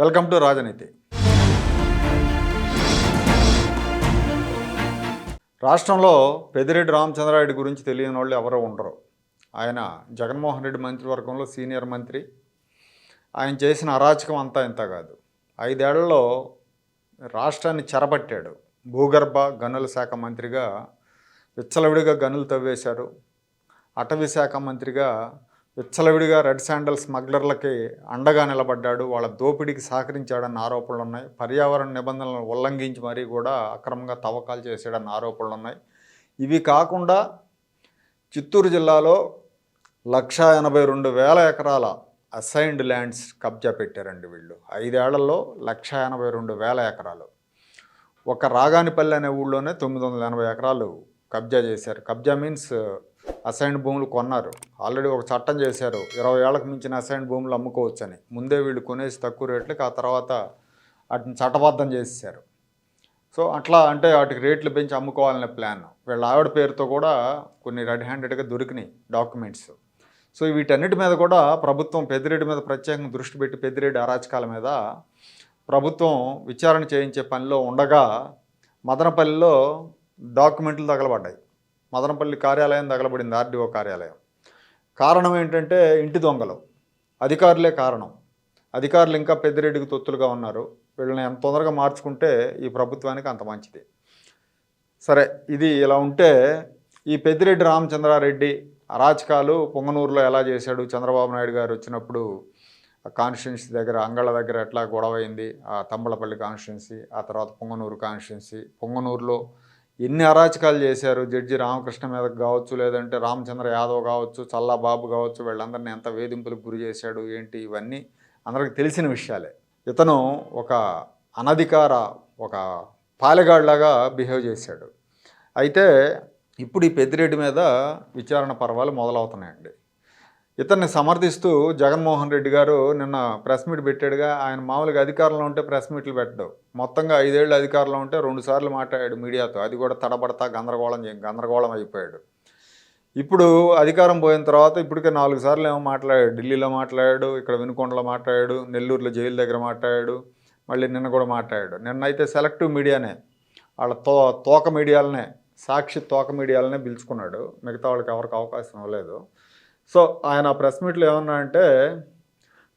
Welcome to రాజనీతి. రాష్ట్రంలో పెదిరెడ్డి రామచంద్రారెడ్డి గురించి తెలియని వాళ్ళు ఎవరో ఉండరు. ఆయన జగన్మోహన్ రెడ్డి మంత్రివర్గంలో సీనియర్ మంత్రి. ఆయన చేసిన అరాచకం అంతా ఇంత కాదు. ఐదేళ్ళలో రాష్ట్రాన్ని చెరబట్టాడు భూగర్భ గనుల శాఖ మంత్రిగా విచ్చలవిడిగా గనులు తవ్వేశారు. అటవీ శాఖ మంత్రిగా విచ్చలవిడిగా రెడ్ శాండల్ స్మగ్లర్లకి అండగా నిలబడ్డాడు. వాళ్ళ దోపిడీకి సహకరించాడన్న ఆరోపణలు ఉన్నాయి పర్యావరణ నిబంధనలను ఉల్లంఘించి మరీ కూడా అక్రమంగా తవ్వకాలు చేశాడన్న ఆరోపణలు ఉన్నాయి ఇవి కాకుండా చిత్తూరు జిల్లాలో లక్ష ఎనభై రెండు వేల ఎకరాల అసైన్డ్ ల్యాండ్స్ కబ్జా పెట్టారండి వీళ్ళు. ఐదేళ్ళలో లక్ష ఎనభై రెండు వేల ఎకరాలు. ఒక రాగానిపల్లి అనే ఊళ్ళోనే తొమ్మిది వందల ఎనభై ఎకరాలు కబ్జా చేశారు. కబ్జా మీన్స్ అసైన్డ్ భూములు కొన్నారు. ఆల్రెడీ ఒక చట్టం చేశారు. ఇరవై ఏళ్ళకు మించిన అసైన్డ్ భూములు అమ్ముకోవచ్చని. ముందే వీళ్ళు కొనేసి తక్కువ రేట్లకి ఆ తర్వాత వాటిని చట్టబద్ధం చేసేసారు సో అట్లా అంటే వాటికి రేట్లు పెంచి అమ్ముకోవాలనే ప్లాన్. వీళ్ళ ఆవిడ పేరుతో కూడా కొన్ని రెడ్ హ్యాండెడ్గా దొరికినాయి డాక్యుమెంట్స్. సో వీటన్నిటి మీద కూడా ప్రభుత్వం పెద్దిరెడ్డి మీద ప్రత్యేకంగా దృష్టి పెట్టి పెద్దిరెడ్డి అరాచకాల మీద ప్రభుత్వం విచారణ చేయించే పనిలో ఉండగా మదనపల్లిలో డాక్యుమెంట్లు తగలబడ్డాయి. మదనపల్లి కార్యాలయం తగలబడింది ఆర్డీఓ కార్యాలయం. కారణం ఏంటంటే ఇంటి దొంగలు. అధికారులే కారణం. అధికారులు ఇంకా పెద్దిరెడ్డికి తొత్తులుగా ఉన్నారు. వీళ్ళని ఎంత తొందరగా మార్చుకుంటే ఈ ప్రభుత్వానికి అంత మంచిది. సరే ఇది ఇలా ఉంటే ఈ పెద్దిరెడ్డి రామచంద్రారెడ్డి అరాచకాలు పొంగనూరులో ఎలా చేశాడు? చంద్రబాబు నాయుడు గారు వచ్చినప్పుడు కాన్స్టిట్యున్సీ దగ్గర అంగళ్ళ దగ్గర ఎట్లా గొడవ అయింది? ఆ తంబళపల్లి కాన్స్టిట్యున్సీ ఆ తర్వాత పొంగనూరు కాన్స్టిట్యున్సీ పొంగనూరులో ఎన్ని అరాచకాలు చేశారు? జడ్జి రామకృష్ణ మీద కావచ్చు లేదంటే రామచంద్ర యాదవ్ కావచ్చు చల్లా బాబు కావచ్చు వీళ్ళందరినీ ఎంత వేధింపులకు గురి చేశాడు ఏంటి ఇవన్నీ అందరికి తెలిసిన విషయాలే. ఇతను ఒక అనధికార ఒక పాలెగాడిలాగా బిహేవ్ చేశాడు. అయితే ఇప్పుడు ఈ పెద్దిరెడ్డి మీద విచారణ పర్వాలు మొదలవుతున్నాయండి. ఇతన్ని సమర్థిస్తూ జగన్మోహన్ రెడ్డి గారు నిన్న ప్రెస్ మీట్ పెట్టాడుగా. ఆయన మామూలుగా అధికారంలో ఉంటే ప్రెస్ మీట్లు పెట్టడు. మొత్తంగా ఐదేళ్ళు అధికారంలో ఉంటే రెండు సార్లు మాట్లాడాడు మీడియాతో. అది కూడా తడబడతా గందరగోళం గందరగోళం అయిపోయాడు. ఇప్పుడు అధికారం పోయిన తర్వాత ఇప్పటికే నాలుగు సార్లు ఏమో మాట్లాడాడు. ఢిల్లీలో మాట్లాడాడు ఇక్కడ వినుకొండలో మాట్లాడాడు నెల్లూరులో జైలు దగ్గర మాట్లాడాడు మళ్ళీ నిన్న కూడా మాట్లాడాడు. నిన్న అయితే సెలెక్టివ్ మీడియానే వాళ్ళ తో తోక మీడియాలనే సాక్షి తోక మీడియాలనే పిలుచుకున్నాడు. మిగతా వాళ్ళకి ఎవరికి అవకాశం ఇవ్వలేదు. సో ఆయన ప్రెస్ మీట్లో ఏమన్నా అంటే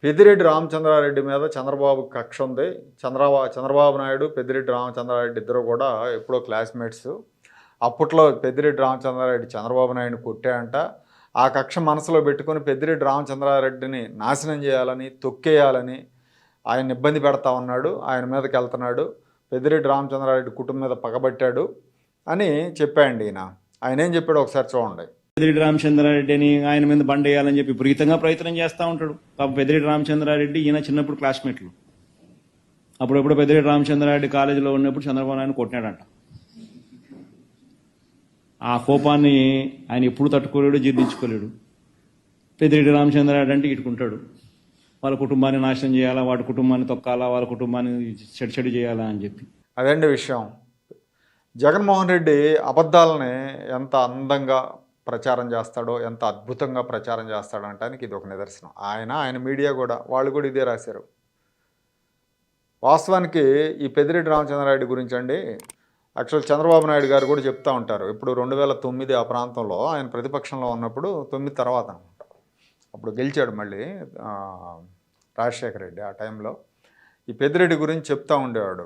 పెద్దిరెడ్డి రామచంద్రారెడ్డి మీద చంద్రబాబు కక్ష ఉంది. చంద్రబాబు చంద్రబాబు నాయుడు పెద్దిరెడ్డి రామచంద్రారెడ్డి ఇద్దరు కూడా ఎప్పుడో క్లాస్మేట్స్. అప్పట్లో పెద్దిరెడ్డి రామచంద్రారెడ్డి చంద్రబాబు నాయుడిని కొట్టాయంట. ఆ కక్ష మనసులో పెట్టుకొని పెద్దిరెడ్డి రామచంద్రారెడ్డిని నాశనం చేయాలని తొక్కేయాలని ఆయన ఇబ్బంది పెడతా ఉన్నాడు. ఆయన మీదకి వెళ్తున్నాడు. పెద్దిరెడ్డి రామచంద్రారెడ్డి కుటుంబం మీద పగబట్టాడు అని చెప్పాయండి ఈయన. ఆయన ఏం చెప్పాడు ఒకసారి చూడండి. పెద్దిరెడ్డి రామచంద్రారెడ్డిని ఆయన మీద బండ వేయాలని చెప్పి విపరీతంగా ప్రయత్నం చేస్తూ ఉంటాడు. పాప పెద్దిరెడ్డి రామచంద్రారెడ్డి ఈయన చిన్నప్పుడు క్లాస్మేట్లు. అప్పుడప్పుడు పెద్దిరెడ్డి రామచంద్రారెడ్డి కాలేజీలో ఉన్నప్పుడు చంద్రబాబు నాయుడు కొట్టినాడంట. ఆ కోపాన్ని ఆయన ఎప్పుడు తట్టుకోలేడు జీర్ణించుకోలేడు. పెద్దిరెడ్డి రామచంద్రారెడ్డి అంటే ఇటుకుంటాడు. వాళ్ళ కుటుంబాన్ని నాశనం చేయాలా వాడి కుటుంబాన్ని తొక్కాలా వాళ్ళ కుటుంబాన్ని చెడు చెడు చేయాలా అని చెప్పి. అదండి విషయం. జగన్మోహన్ రెడ్డి అబద్ధాలని ఎంత అందంగా ప్రచారం చేస్తాడో ఎంత అద్భుతంగా ప్రచారం చేస్తాడో అంటానికి ఇది ఒక నిదర్శనం. ఆయన ఆయన మీడియా కూడా వాళ్ళు కూడా ఇదే రాశారు. వాస్తవానికి ఈ పెద్దిరెడ్డి రామచంద్రారెడ్డి గురించి అండి యాక్చువల్ చంద్రబాబు నాయుడు గారు కూడా చెప్తూ ఉంటారు. ఇప్పుడు రెండు వేల తొమ్మిది ఆ ప్రాంతంలో ఆయన ప్రతిపక్షంలో ఉన్నప్పుడు తొమ్మిది తర్వాత అనమాట. అప్పుడు గెలిచాడు మళ్ళీ రాజశేఖర రెడ్డి ఆ టైంలో. ఈ పెద్దిరెడ్డి గురించి చెప్తూ ఉండేవాడు.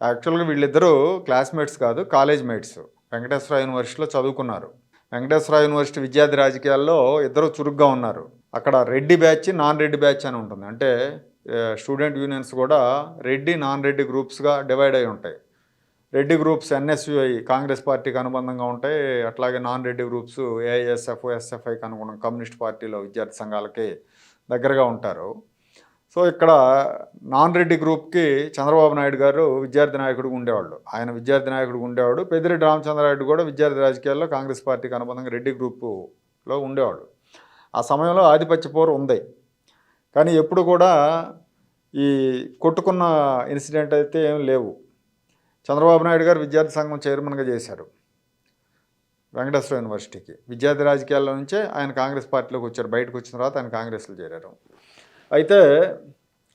యాక్చువల్గా వీళ్ళిద్దరూ క్లాస్మేట్స్ కాదు కాలేజ్ మేట్స్. వెంకటేశ్వర యూనివర్సిటీలో చదువుకున్నారు. వెంకటేశ్వర యూనివర్సిటీ విద్యార్థి రాజకీయాల్లో ఇద్దరు చురుగ్గా ఉన్నారు. అక్కడ Reddy batch non Reddy batch అని ఉంటుంది. అంటే స్టూడెంట్ యూనియన్స్ కూడా రెడ్డి నాన్ రెడ్డి గ్రూప్స్గా డివైడ్ అయి ఉంటాయి. రెడ్డి గ్రూప్స్ ఎన్ఎస్యుఐ కాంగ్రెస్ పార్టీకి అనుబంధంగా ఉంటాయి. అట్లాగే నాన్ రెడ్డి గ్రూప్స్ ఏఐఎస్ఎఫ్ ఎస్ఎఫ్ఐకి అనుగుణం కమ్యూనిస్ట్ పార్టీలో విద్యార్థి సంఘాలకి దగ్గరగా ఉంటారు. సో ఇక్కడ నాన్ రెడ్డి గ్రూప్కి చంద్రబాబు నాయుడు గారు విద్యార్థి నాయకుడిగా ఉండేవాళ్ళు. ఆయన విద్యార్థి నాయకుడిగా ఉండేవాడు. పెద్దిరెడ్డి రామచంద్రారెడ్డి కూడా విద్యార్థి రాజకీయాల్లో కాంగ్రెస్ పార్టీకి అనుబంధంగా రెడ్డి గ్రూపులో ఉండేవాడు. ఆ సమయంలో ఆధిపత్య పోరు ఉంది. కానీ ఎప్పుడు కూడా ఈ కొట్టుకున్న ఇన్సిడెంట్ అయితే ఏం లేవు. చంద్రబాబు నాయుడు గారు విద్యార్థి సంఘం చైర్మన్గా చేశారు. వెంకటేశ్వర యూనివర్సిటీకి. విద్యార్థి రాజకీయాల్లో నుంచే ఆయన కాంగ్రెస్ పార్టీలోకి వచ్చారు. బయటకు వచ్చిన తర్వాత ఆయన కాంగ్రెస్లో చేరారు. అయితే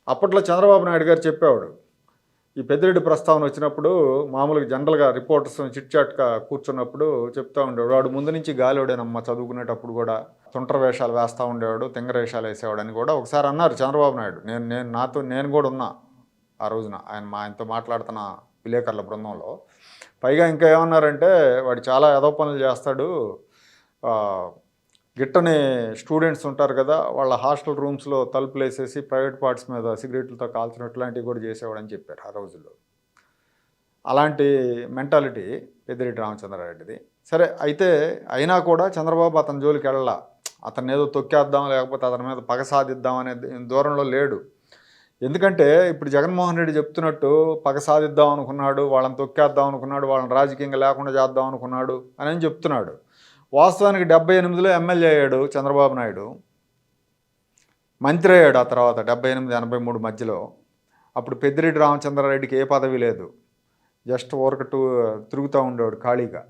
అప్పట్లో చంద్రబాబు నాయుడు గారు చెప్పేవాడు ఈ పెద్దిరెడ్డి ప్రస్తావన వచ్చినప్పుడు మామూలుగా జనరల్గా రిపోర్టర్స్ చిట్చాట్గా కూర్చున్నప్పుడు చెప్తా ఉండేవాడు. వాడు ముందు నుంచి గాలివాడేనమ్మ చదువుకునేటప్పుడు కూడా. తుంటర వేషాలు వేస్తూ ఉండేవాడు తింగర వేషాలు వేసేవాడు అని కూడా ఒకసారి అన్నారు చంద్రబాబు నాయుడు. నేను నేను నాతో నేను కూడా ఉన్నా ఆ రోజున. ఆయన మా ఆయనతో మాట్లాడుతున్న విలేకరుల బృందంలో. పైగా ఇంకా ఏమన్నారంటే వాడు చాలా యదో పనులు చేస్తాడు గిట్టని స్టూడెంట్స్ ఉంటారు కదా వాళ్ళ హాస్టల్ రూమ్స్లో తలుపులు వేసేసి ప్రైవేట్ పార్ట్స్ మీద సిగరెట్లతో కాల్చినట్లు లాంటివి కూడా చేసేవాడని చెప్పారు ఆ రోజుల్లో. అలాంటి మెంటాలిటీ పెద్దిరెడ్డి రామచంద్రారెడ్డిది. సరే అయితే అయినా కూడా చంద్రబాబు అతని జోలికి వెళ్ళాల? అతన్ని ఏదో తొక్కేద్దాం లేకపోతే అతని మీద పగ సాధిద్దాం అనే దూరంలో లేడు. ఎందుకంటే ఇప్పుడు జగన్మోహన్ రెడ్డి చెప్తున్నట్టు పగ సాధిద్దాం అనుకున్నాడు వాళ్ళని తొక్కేద్దాం అనుకున్నాడు వాళ్ళని రాజకీయంగా లేకుండా చేద్దాం అనుకున్నాడు అని అని చెప్తున్నాడు. వాస్తవానికి డెబ్బై ఎనిమిదిలో ఎమ్మెల్యే అయ్యాడు చంద్రబాబు నాయుడు. మంత్రి అయ్యాడు ఆ తర్వాత డెబ్బై ఎనిమిది ఎనభై మూడు మధ్యలో. అప్పుడు పెద్దిరెడ్డి రామచంద్రారెడ్డికి ఏ పదవి లేదు. జస్ట్ ఊరక టూ తిరుగుతూ ఉండేవాడు ఖాళీగా.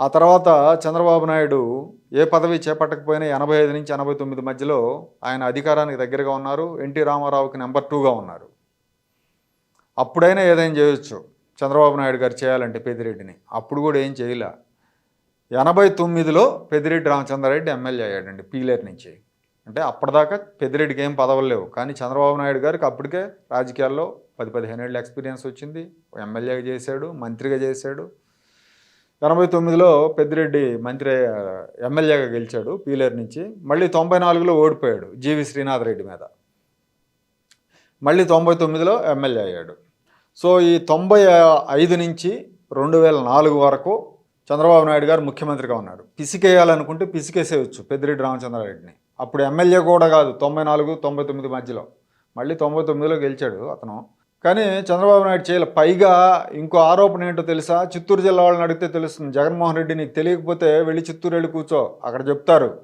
ఆ తర్వాత చంద్రబాబు నాయుడు ఏ పదవి చేపట్టకపోయినా ఎనభై ఐదు నుంచి ఎనభై తొమ్మిది మధ్యలో ఆయన అధికారానికి దగ్గరగా ఉన్నారు. ఎన్టీ రామారావుకి నెంబర్ టూగా ఉన్నారు. అప్పుడైనా ఏదైనా చేయొచ్చు. చంద్రబాబు నాయుడు గారు చేయాలంటే పెద్దిరెడ్డిని. అప్పుడు కూడా ఏం చేయలే. ఎనభై తొమ్మిదిలో పెద్దిరెడ్డి రామచంద్రారెడ్డి ఎమ్మెల్యే అయ్యాడండి పీలేరు నుంచి. అంటే అప్పటిదాకా పెద్దిరెడ్డికి ఏం పదవులు లేవు. కానీ చంద్రబాబు నాయుడు గారికి అప్పటికే రాజకీయాల్లో పది పదిహేను ఏళ్ళ ఎక్స్పీరియన్స్ వచ్చింది. ఎమ్మెల్యేగా చేశాడు మంత్రిగా చేశాడు. ఎనభై తొమ్మిదిలో పెద్దిరెడ్డి మంత్రి ఎమ్మెల్యేగా గెలిచాడు పీలేరు నుంచి. మళ్ళీ తొంభై నాలుగులో ఓడిపోయాడు జీవి శ్రీనాథ్ రెడ్డి మీద. మళ్ళీ తొంభై తొమ్మిదిలో ఎమ్మెల్యే అయ్యాడు. సో ఈ తొంభై ఐదు నుంచి రెండు వేల నాలుగు వరకు చంద్రబాబు నాయుడు గారు ముఖ్యమంత్రిగా ఉన్నాడు పిసికేయాలనుకుంటే పిసికేసేయచ్చు పెద్దిరెడ్డి రామచంద్రారెడ్డిని. అప్పుడు ఎమ్మెల్యే కూడా కాదు తొంభై నాలుగు తొంభై తొమ్మిది మధ్యలో. మళ్ళీ తొంభై తొమ్మిదిలో గెలిచాడు అతను. కానీ చంద్రబాబు నాయుడు చేయలే పైగా ఇంకో ఆరోపణ ఏంటో తెలుసా? చిత్తూరు జిల్లా వాళ్ళని అడిగితే తెలుస్తుంది జగన్మోహన్ రెడ్డి నీకు తెలియకపోతే వెళ్ళి చిత్తూరు వెళ్ళి కూర్చో. అక్కడ చెప్తారు.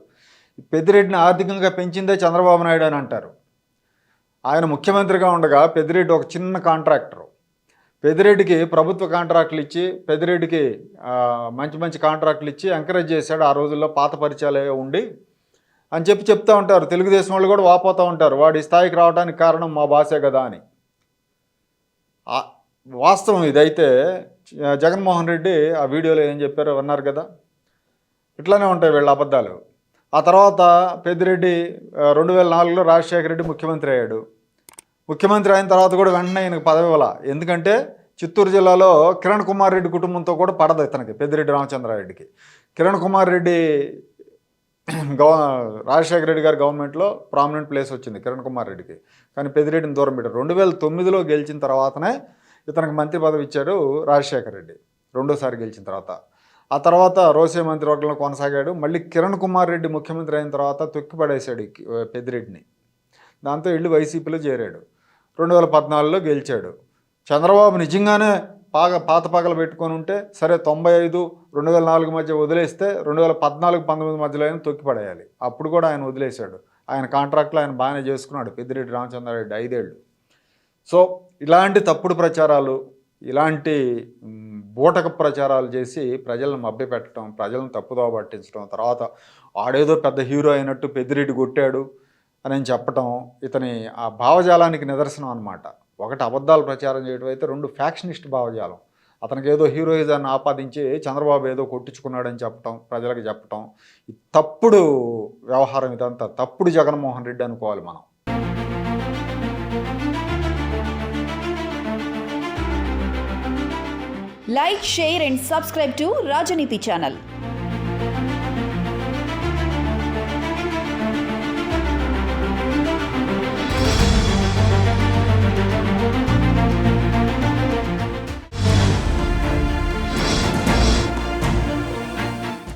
పెద్దిరెడ్డిని ఆర్థికంగా పెంచిందే చంద్రబాబు నాయుడు అని అంటారు. ఆయన ముఖ్యమంత్రిగా ఉండగా పెద్దిరెడ్డి ఒక చిన్న కాంట్రాక్టరు. పెదిరెడ్డికి ప్రభుత్వ కాంట్రాక్టులు ఇచ్చి పెదిరెడ్డికి మంచి మంచి కాంట్రాక్టులు ఇచ్చి ఎంకరేజ్ చేశాడు ఆ రోజుల్లో పాత పరిచయాలే ఉండి అని చెప్పి చెప్తూ ఉంటారు. తెలుగుదేశం వాళ్ళు కూడా వాపోతూ ఉంటారు. వాడి స్థాయికి రావడానికి కారణం మా భాషే కదా అని. వాస్తవం ఇదైతే జగన్మోహన్ రెడ్డి ఆ వీడియోలో ఏం చెప్పారో విన్నారు కదా? ఇట్లానే ఉంటాయి వీళ్ళ అబద్ధాలు. ఆ తర్వాత పెద్దిరెడ్డి రెండు వేల నాలుగులో రాజశేఖర రెడ్డి ముఖ్యమంత్రి అయ్యాడు. ముఖ్యమంత్రి అయిన తర్వాత కూడా వెంటనే ఈయనకు పదవి ఇవ్వాల. ఎందుకంటే చిత్తూరు జిల్లాలో కిరణ్ కుమార్ రెడ్డి కుటుంబంతో కూడా పడదు ఇతనికి పెద్దిరెడ్డి రామచంద్రారెడ్డికి. కిరణ్ కుమార్ రెడ్డి గవ రాజశేఖర రెడ్డి గారి గవర్నమెంట్లో ప్రామినెంట్ ప్లేస్ వచ్చింది కిరణ్ కుమార్ రెడ్డికి. కానీ పెద్దిరెడ్డిని దూరం పెట్టారు. రెండు వేల తొమ్మిదిలో గెలిచిన తర్వాతనే ఇతనికి మంత్రి పదవి ఇచ్చాడు రాజశేఖర రెడ్డి రెండోసారి గెలిచిన తర్వాత. ఆ తర్వాత రోసే మంత్రివర్గంలో కొనసాగాడు. మళ్ళీ కిరణ్ కుమార్ రెడ్డి ముఖ్యమంత్రి అయిన తర్వాత తొక్కి పడేశాడు పెద్దిరెడ్డిని. దాంతో వెళ్ళి వైసీపీలో చేరాడు. రెండు వేల పద్నాలుగులో గెలిచాడు. చంద్రబాబు నిజంగానే పాగ పాత పగలు పెట్టుకొని ఉంటే సరే తొంభై ఐదు రెండు వేల నాలుగు మధ్య వదిలేస్తే రెండు వేల పద్నాలుగు పంతొమ్మిది మధ్యలో ఆయన తొక్కిపడేయాలి అప్పుడు కూడా ఆయన వదిలేశాడు. ఆయన కాంట్రాక్ట్లో ఆయన బాగానే చేసుకున్నాడు. పెద్దిరెడ్డి రామచంద్రారెడ్డి ఐదేళ్ళు. సో ఇలాంటి తప్పుడు ప్రచారాలు ఇలాంటి బూటక ప్రచారాలు చేసి ప్రజలను మభ్యపెట్టడం ప్రజలను తప్పుదోవ పట్టించడం తర్వాత ఆడేదో పెద్ద హీరో అయినట్టు పెద్దిరెడ్డి కొట్టాడు అని చెప్పటం ఇతని ఆ భావజాలానికి నిదర్శనం అనమాట ఒకటి అబద్ధాలు ప్రచారం చేయడం అయితే రెండు ఫ్యాక్షనిస్ట్ భావజాలం. అతనికి ఏదో హీరోయిజాన్ని ఆపాదించి చంద్రబాబు ఏదో కొట్టించుకున్నాడని చెప్పటం ప్రజలకు చెప్పటం ఈ తప్పుడు వ్యవహారం ఇదంతా తప్పుడు జగన్మోహన్ రెడ్డి అనుకోవాలి మనం. Like share and subscribe to Rajaneethi channel.